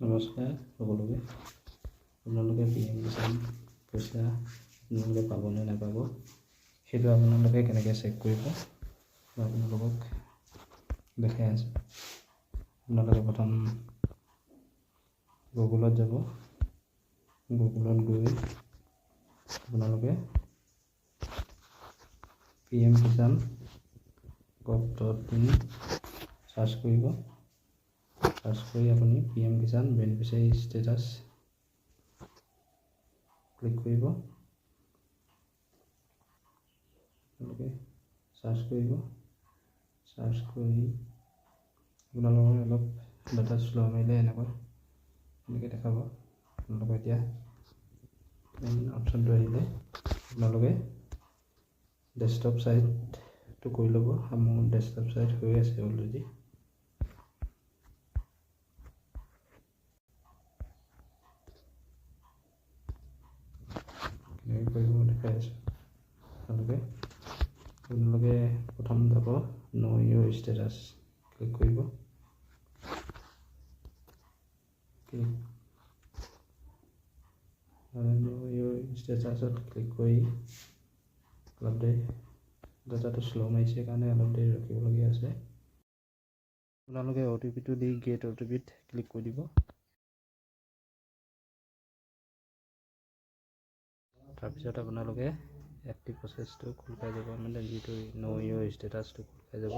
নমস্কাৰ সকলোকে। আপোনালোকে পি এম কিষাণ পইচা আপোনালোকে পাবনে নাপাব সেইটো আপোনালোকে কেনেকৈ চেক কৰিব মই আপোনালোকক দেখাই আছোঁ। আপোনালোকে প্ৰথম গুগলত যাব। গুগলত গৈ আপোনালোকে P M Kisan gov dot in search কৰিব। চাৰ্চ কৰি আপুনি P M Kisan beneficiary status click কৰিব আপোনালোকে চাৰ্চ কৰিব চাৰ্চ কৰি আপোনালোকৰ অলপ ডাটা শ্ল' মাৰিলে এনেকুৱা এনেকৈ দেখাব আপোনালোকৰ এতিয়া মেইন অপশ্যনটো আহিলে আপোনালোকে ডেস্কটপ ছাইটটো কৰি ল'ব মোৰ ডেস্কটপ ছাইট হৈ আছে অলৰেডি দেখাই আছোঁ আপোনালোকে আপোনালোকে প্ৰথম যাব ন' ইয়ৰ ষ্টেটাছ ক্লিক কৰিব ন' ষ্টেটাছত ক্লিক কৰি অলপ দেৰি ডাটাটো শ্ল' মাৰিছে কাৰণে অলপ দেৰি ৰখিবলগীয়া আছে। আপোনালোকে অ' টি পিটো দি গেট অ' টি পিত ক্লিক কৰি দিব। তাৰপিছত আপোনালোকে এক্টিভ প্ৰচেছটো খোল খাই যাব মানে যিটো ন' ইয়ৰ ষ্টেটাছটো খোল খাই যাব।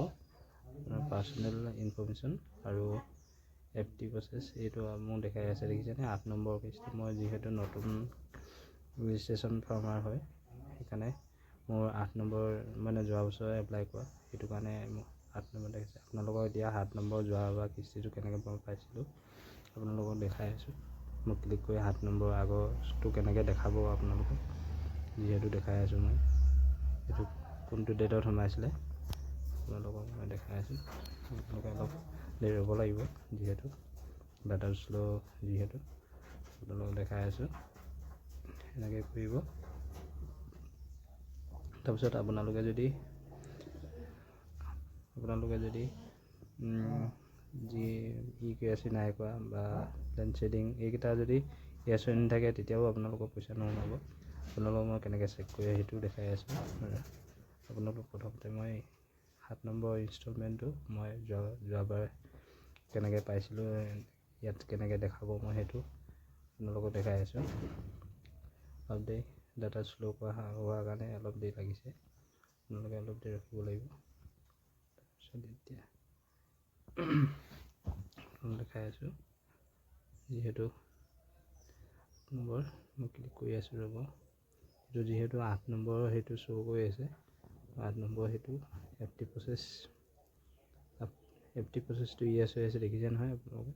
আপোনাৰ পাৰ্চনেল ইনফৰ্মেশ্যন আৰু এফটি প্ৰচেছ এইটো মোক দেখাই আছে দেখিছেনে? আঠ নম্বৰ পেজটো মই যিহেতু নতুন ৰেজিষ্ট্ৰেশ্যন ফাৰ্মাৰ হয় সেইকাৰণে মোৰ আঠ নম্বৰ মানে যোৱা বছৰে এপ্লাই কৰা সেইটো কাৰণে আঠ নম্বৰ দেখাইছে। আপোনালোকৰ এতিয়া সাত নম্বৰ যোৱাবাৰ কিস্তিটো কেনেকৈ পাইছিলোঁ আপোনালোকক দেখাই আছোঁ। মই ক্লিক কৰি সাত নম্বৰ আগৰটো কেনেকৈ দেখাব আপোনালোকক যিহেতু দেখাই আছোঁ মই। এইটো কোনটো ডেটত সোমাইছিলে আপোনালোকক মই দেখাই আছোঁ। আপোনালোকে অলপ দেৰি ৰ'ব লাগিব যিহেতু ডাটা শ্ল' যিহেতু। আপোনালোকক দেখাই আছোঁ এনেকৈ কৰিব তাৰপিছত আপোনালোকে যদি আপোনালোকে যদি যি ই কে এছ চি নাই কৰা বা লেণ্ড শ্বেডিং এইকেইটা যদি য়েছ হৈ নাথাকে তেতিয়াও আপোনালোকৰ পইচা নোসোমাব আপোনালোকক মই কেনেকৈ চেক কৰি সেইটো দেখাই আছোঁ। আপোনালোক প্ৰথমতে মই সাত নম্বৰ ইনষ্টলমেণ্টটো মই যোৱা যোৱাবাৰ কেনেকৈ পাইছিলোঁ ইয়াত কেনেকৈ দেখাব মই সেইটো আপোনালোকক দেখাই আছোঁ। অলপ দেৰি ডাটা শ্ল' কৰা হোৱাৰ কাৰণে অলপ দেৰি লাগিছে। আপোনালোকে অলপ দেৰি ৰখিব লাগিব। তাৰপিছত এতিয়া দেখাই আছোঁ। যিহেতু নম্বৰ মই ক্লিক কৰি আছোঁ ৰ'ব। এইটো যিহেতু আঠ নম্বৰৰ সেইটো শ্ব' কৰি আছে। আঠ নম্বৰ সেইটো এফটি প্ৰচেছ এফটি প্ৰচেছটো য়েছ হৈ আছে দেখিছে নহয় আপোনালোকে?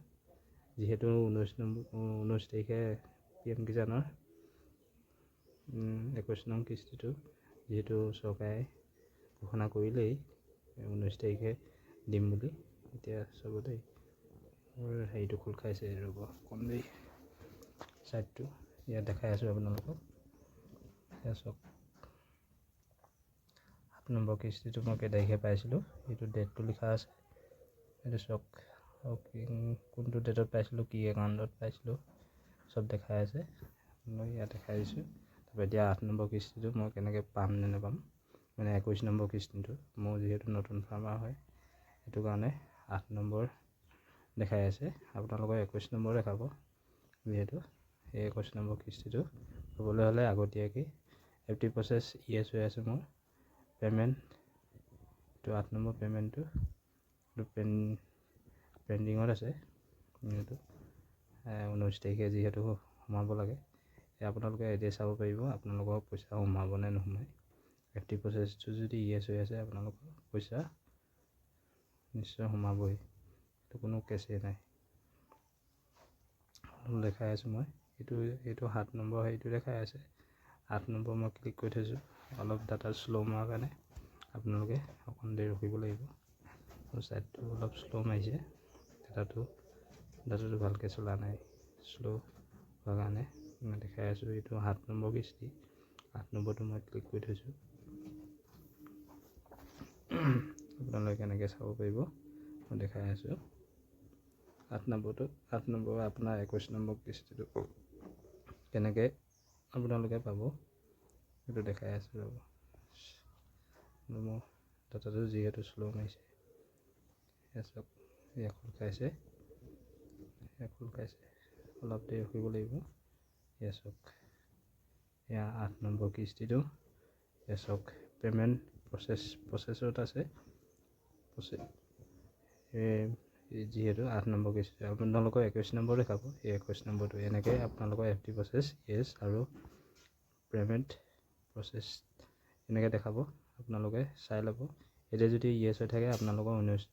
যিহেতু ঊনৈছ নম্বৰ ঊনৈছ তাৰিখে পি এম কিষাণৰ একৈছ নং কিস্তিটো যিহেতু চৰকাৰে ঘোষণা কৰিলেই ঊনৈছ তাৰিখে দিম বুলি। এতিয়া চবতে মোৰ হেৰিটো খোল খাইছে ৰ'ব কম দেৰি ছাইটটো ইয়াত দেখাই আছোঁ আপোনালোকক। চাওক। সাত নম্বৰ কিস্তিটো মই কেই তাৰিখে পাইছিলোঁ সেইটো ডেটটো লিখা আছে। এইটো চাওক কোনটো ডেটত পাইছিলোঁ কি একাউণ্টত পাইছিলোঁ চব দেখাই আছে। আপোনালোক ইয়াত দেখাই দিছোঁ। তাৰপৰা এতিয়া আঠ নম্বৰ কিস্তিটো মই কেনেকৈ পাম নে নাপাম মানে একৈছ নম্বৰ কিস্তিটো মোৰ যিহেতু নতুন ফাৰ্মাৰ হয় সেইটো কাৰণে আঠ নম্বৰ দেখাই আছে। আপোনালোকৰ একৈছ নম্বৰ দেখাব যিহেতু এই একৈছ নম্বৰ কিস্তিটো হ'বলৈ হ'লে আগতীয়াকৈ এফটি প্ৰচেছ য়েছ হৈ আছে মোৰ। পে'মেণ্ট এইটো আঠ নম্বৰ পে'মেণ্টটো পেন পেণ্ডিঙত আছে এইটো ঊনৈছ তাৰিখে যিহেতু সোমাব লাগে। আপোনালোকে এতিয়া চাব পাৰিব আপোনালোকৰ পইচা সোমাব নে নোসোমায় এফটি প্ৰচেছটো যদি য়েছ হৈ আছে আপোনালোকৰ পইচা নিশ্চয় সোমাবই। এইটো কোনো কেছেই নাই। দেখাই আছোঁ মই। এইটো এইটো সাত নম্বৰ হেৰিটো দেখাই আছে। আঠ নম্বৰ মই ক্লিক কৰি থৈছোঁ। অলপ ডাটা শ্ল' মৰাৰ কাৰণে আপোনালোকে অকণ দেৰি ৰখিব লাগিব। মোৰ ছাইটটো অলপ শ্ল' মাৰিছে। ডাটাটো ডাটাটো ভালকৈ চলা নাই। শ্ল' হোৱাৰ কাৰণে মই দেখাই আছোঁ এইটো সাত নম্বৰ কিস্তি। আঠ নম্বৰটো মই ক্লিক কৰি থৈছোঁ। আপোনালোকে কেনেকৈ চাব পাৰিব মই দেখাই আছোঁ। আঠ নম্বৰটো আঠ নম্বৰ আপোনাৰ একৈছ নম্বৰ কিস্তিটো। কেনেকৈ আপোনালোকে পাব সেইটো দেখাই আছোঁ ৰ'ব। মোৰ ডাটাটো যিহেতু শ্ল' মাৰিছে চাওক খোল খাইছে খোল খাইছে অলপ দেৰি ৰখিব লাগিব এয়া চাওক এয়া আঠ নম্বৰ কিস্তিটো এয়া চাওক পে'মেণ্ট প্ৰচেছ প্ৰচেছত আছে প্ৰচে যিহেতু আঠ নম্বৰ কিস্তি আপোনালোকৰ একৈছ নম্বৰ দেখাব এই একৈছ নম্বৰটো এনেকৈ আপোনালোকৰ এফ ডি প্ৰচেছ য়েছ আৰু পে'মেণ্ট প্ৰচেছ এনেকৈ দেখাব। আপোনালোকে চাই ল'ব। এতিয়া যদি য়েছ হৈ থাকে আপোনালোকৰ ঊনৈছ